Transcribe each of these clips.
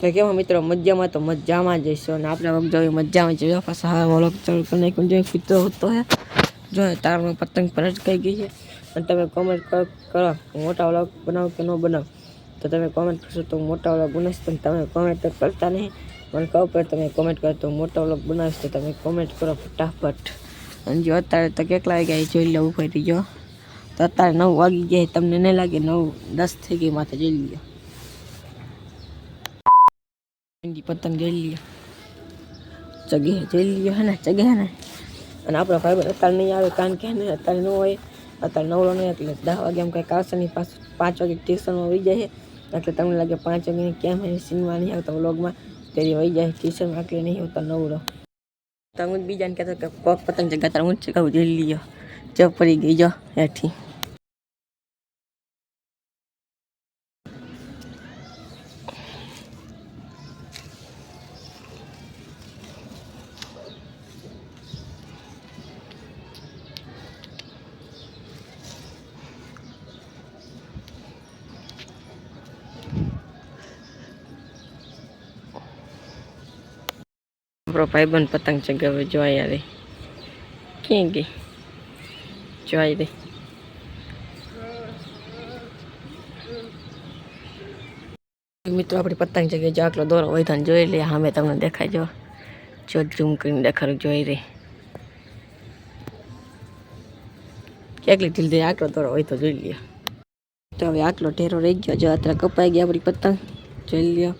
તો કેવા મિત્રો, મજામાં તો મજામાં જઈશું અને આપણે વખત જોઈએ મજામાં જઈએ પાછા હા વળક ચાલુ કરી નાખ્યું જોઈએ કૂતરો હતો હે. જો તારમાં પતંગ પર જ કઈ ગઈ છે. અને તમે કોમેન્ટ કરો મોટા વ્લોગ બનાવો કે ન બનાવો. તો તમે કોમેન્ટ કરશો તો મોટા વ્લોગ બનાવીશ, પણ તમે કોમેન્ટ કરતા નહીં. મને કહું પડે તમે કોમેન્ટ કરો તો મોટા વ્લોગ બનાવીશ, તો તમે કોમેન્ટ કરો ફટાફટ. અને જો અત્યારે તો કેટલા વાગ્યા એ જોઈ લો ઉભરી જો. તો અત્યારે નવ વાગી ગયા તમને નહીં લાગે નવ, દસ થઈ ગઈ માથે જોઈ લ્યો. હિન્દી પતંગ જોઈ લ્યો. જગે જોઈ લ્યો હે ને જગે હે ને. અને આપણો ભાઈ અત્યારે નહીં આવે, કારણ કે ને, અત્યારે ન હોય, અત્યારે નવરો નહીં, એટલે દસ વાગે એમ કંઈક આવશે નહીં પાછું પાંચ વાગે ટ્યુશનમાં વહી જાય એટલે તમને લાગે પાંચ વાગે કેમ હે સિનેમા નહીં આવતા વ્લોગમાં. ત્યારે વહી જાય ટ્યુશનમાં, એટલે નહીં હોતા નવરો તો હું બીજાને કહેતો કે કોક પતંગ જગા તાર હું જ ચગાવું, જોઈ લ્યો. જો પડી ગઈ, જો, હેઠી. આપણો ભાઈબંધ પતંગ ચગાવે જોઈ રે ક્યાં ગઈ? જોઈ રે મિત્રો આપણી પતંગ જગ્યાએ જો આટલો દોરો હોય તો જોઈ લે સામે તમને દેખાય, જો. જો, ઝૂમ કરીને દેખાડું, જોઈ રે કેટલી ઢીલ આટલો દોરો હોય તો જોઈ લ્યો. તો હવે આટલો ઢેરો રહી ગયો, જો અત્યારે કપાઈ ગયા આપણી પતંગ, જોઈ લ્યો.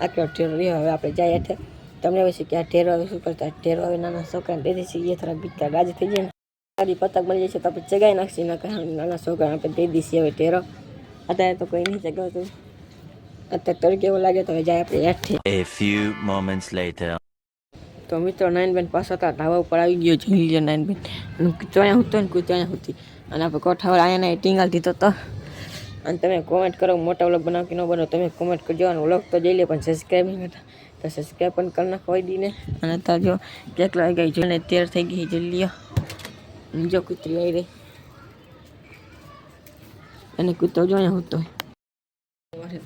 આટલો ઢેરો રહ્યો, હવે આપણે જાય એટલે તમને હવે છે કે આ ઢેરો આવે શું કરતા ઢેરો આવે નાના છોકરાને દઈ દઈશું એ થોડા બીકતા રાજી થઈ જાય ને. સારી પતંગ મળી જશે તો આપણે ચગાવી નાખીએ ના નાના છોકરાને આપણે દઈ દઈશું હવે ઢેરો અત્યારે તો કોઈ નહીં ચગાવતું. અત્યારે તડકે એવું લાગે તો હવે જાય આપણે હેઠથી A few moments later. તો મિત્રો નાઇન બેન પાછા હતા ધાબા ઉપર આવી ગયો જોઈ લીધો નાઇન બેન. અને ચોયા હું ને કોઈ ચોયા હતી. અને આપણે કોઠાવાળ અહીંયા ટીંગાલ દીધો તો. અને તમે કોમેન્ટ કરો મોટા વ્લોગ બનાવ કે ન બનાવો તમે કોમેન્ટ કરજો અને વ્લોગ તો જઈ લે પણ સબસ્ક્રાઈબ નહીં કરતા. તો સબસ્ક્રાઈબ પણ કરી નાખો દીને અને અત્યારે જો કેટલા આવી ગઈ જોઈને તેર થઈ ગઈ જલ્દી. જો કૂતરી આવી રહી. અને કૂતરો જો હું હતો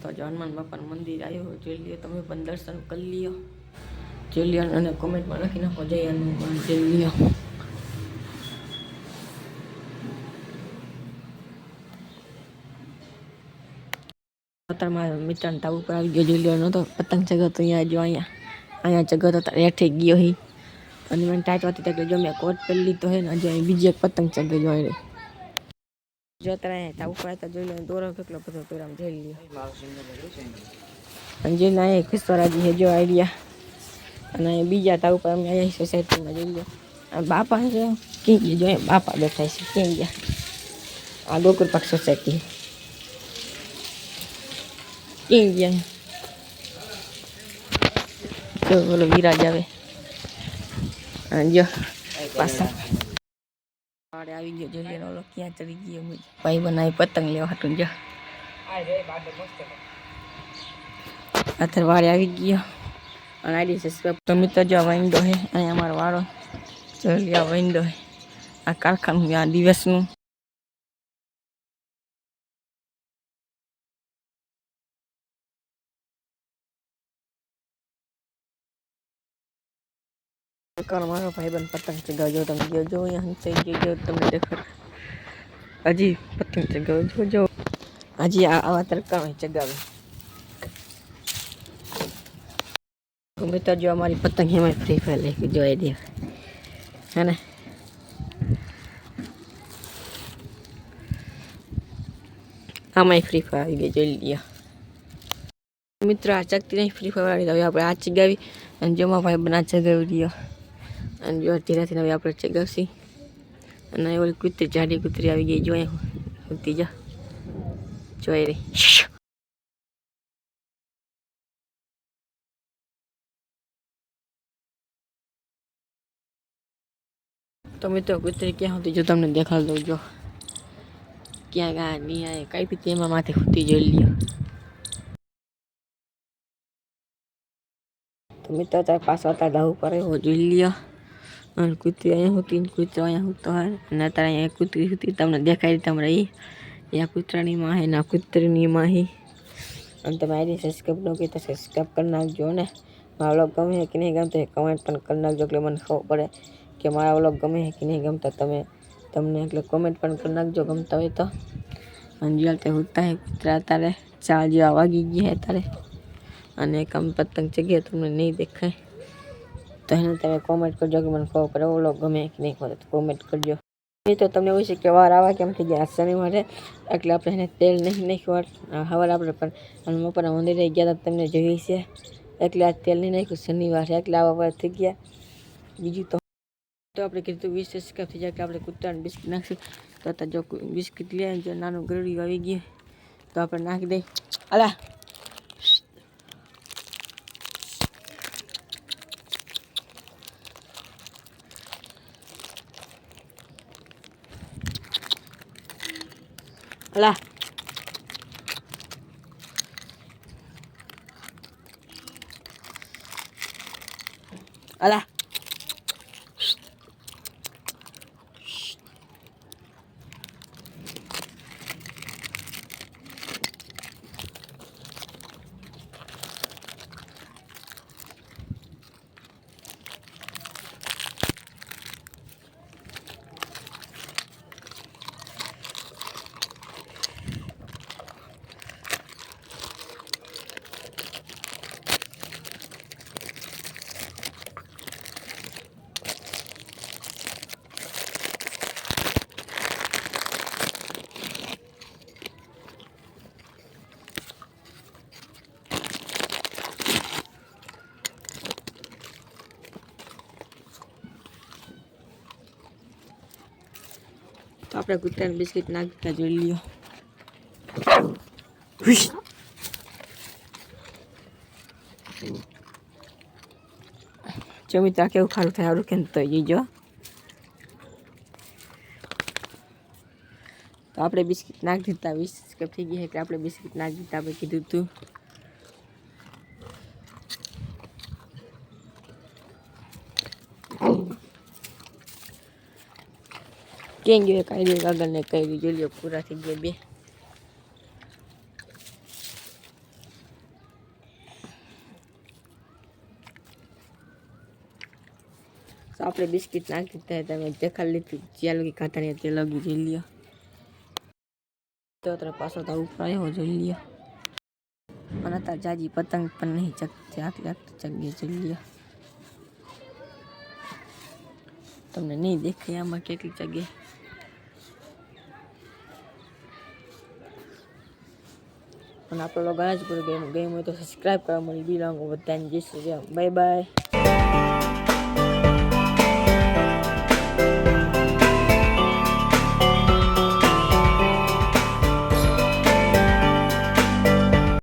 તો જો હનુમાન બાપાનું મંદિર આવ્યો જોઈ લ્યો તમે પણ દર્શન કરી લ્યો. જોઈ લ્યો અને કોમેન્ટમાં લખી નાખો, જય હનુમાન જોઈ લ્યો. અત્યારે મારા મિત્રને તાવ ઉપર આવી ગયો, જોઈ લ્યો નહોતો પતંગ ચગતો અહીંયા જો અહીંયા અહીંયા ચગતો તારે રેઠે ગયો હી. અને મને ટાઈટ વાતી એટલે જો મેં કોટ પહેરી લીધો હે ને, હજી અહીં બીજી એક પતંગ ચગે જો અહીં જો તારે અહીંયા તાવ ઉપર આવતા જોઈ લો દોરો કેટલો બધો પેરામ જોઈ લ્યો. અને જે ના અહીંયા ખિસ્તોરાજી હે, જો આઈડિયા અને અહીંયા બીજા તાવ ઉપર અમે અહીંયા સોસાયટીમાં, જોઈ લો બાપા છે ક્યાં ગયા, જો બાપા બેઠા છે, ક્યાં આ ગોકુલ પાક સોસાયટી ગયા જો બોલો વિરાજ આવે જો પાછા વાડે આવી ગયો જોઈ લે ઓલો ક્યાં ચડી ગયો ભાઈ બનાવી પતંગ લેવા હાટું જો અત્યારે વાડે આવી ગયો અને આઈડી સબસ્ક્રાઈબ તો મિત્ર જો આ વિન્ડો હે અહીંયા અમારો વાળો આ વિન્ડો હે આ કારખાનું આ દિવસનું કરો મારો ભાઈબંધ પતંગ ચગાવજો તમે જોજો અહીંયા હંસાઈ જોજો જો, તમને દેખાડ. હજી પતંગ ચગાવો જોજો હજી આવા તરકામાં ચગાવે. અમે તો જો અમારી પતંગ એમાં ફ્રી ફાયર લખી જોઈ દે હે ને? આમાંય ફ્રી ફાયર આવી ગઈ, જોઈ લીધી મિત્ર, આ ચકતી નહીં ફ્રી ફાયર વાળી આપણે આ ચગાવી અને જોમાં ભાઈ બના ચગાવી રહ્યો. અને જો ધીરેથી હવે આપણે ચગાવશી અને ઓલી કૂતરી, જાડી કૂતરી આવી ગઈ જોઈએ ઉતી જા. જોઈ રહી. તો મિત્રો, કૂતરી ક્યાં હતી જો તમને દેખાડ દઉં, જો. ક્યાં ગા આવે કઈ બી તેમાં માથે ખૂતી જોઈ લ્યો. તો મિત્રો, તાર પાછો હતા દાવ ઉપર એવો જોઈ લ્યો. અને કૂતરી અહીંયા હોતી કૂતરો અહીંયા હોતો અને અત્યારે અહીંયા કૂતરી હતી, તમને દેખાય તમને એ આ કૂતરાની માહી ના કૂતરીની માહી. અને તમે આઈડી સબસ્ક્રાઈબ ન કરી તો સબસ્ક્રાઈબ કરી નાખજો ને. મારા વ્લોગ ગમે કે નહીં ગમતો કમેન્ટ પણ કરી નાખજો એટલે મને ખબર પડે કે મારા વ્લોગ ગમે કે નહીં ગમતા. તમે તમને એટલે કોમેન્ટ પણ કરી નાખજો ગમતા હોય તો. અને જ્યાં તે હે કૂતરા તારે ચાર જેવા વાગી ગયા તારે અને એક આમ પતંગ જગ્યાએ તમને નહીં દેખાય. તો એને તમે કોમેન્ટ કરજો કે મને ખબર પડે. ઓલો ગમે કે નહીં ખબર તો કોમેન્ટ કરજો. એ તો તમને હોય છે કે વાર આવા કેમ થઈ ગયા? શનિવારે એટલે આપણે એને તેલ નહીં નાખ્યું. હવાર આપણે પણ અને બપોરના મંદિરે ગયા હતા, તમને જોઈએ છે. એટલે આ તેલ નહીં નાખ્યું, શનિવારે એટલે આવા વાર થઈ ગયા. બીજું તો તો આપણે કીધું વીસ સબસ્ક્રાઈબ થઈ જાય એટલે આપણે કૂતરાને બિસ્કિટ નાખશું. તો જો બિસ્કિટ લે જો નાનું ગરડી આવી ગયું, તો આપણે નાખી દઈએ. અલા અલા અલા તો આપણે કૂતરાને બિસ્કિટ નાખતા જોઈ લ્યો. જમી જો કેવું ખારું થાય સારું કેમ તો જીજો તો આપણે બિસ્કિટ નાખી દીધા વીસ કપ થઈ ગઈ કે આપણે બિસ્કિટ નાખી દીધા આપણે કીધું તું. કેમ ગયો? કાઢી દે ને કહી જોઈ લ્યો, પૂરા થઈ ગયા બે. આપણે બિસ્કિટ નાખી દીધા તમે દેખાડ લીધું. જ્યાં લગી ખાતા નહીં તે લગી જોઈ લ્યો. તો અત્યારે પાછો તો ઉપર આવ્યો, જોઈ લ્યો. અને અત્યારે જાજી પતંગ પણ નહીં ચકતી આટલી આટલી ચગી જોઈ લ્યો. તમને નહીં દેખાય આમાં કેટલી જગ્યાએ અને આપણો જ પૂરો ગેમ ગેમ હોય તો સબસ્ક્રાઈબ કરવા મળી બી લાગો. બધાને જઈશું બાય બાય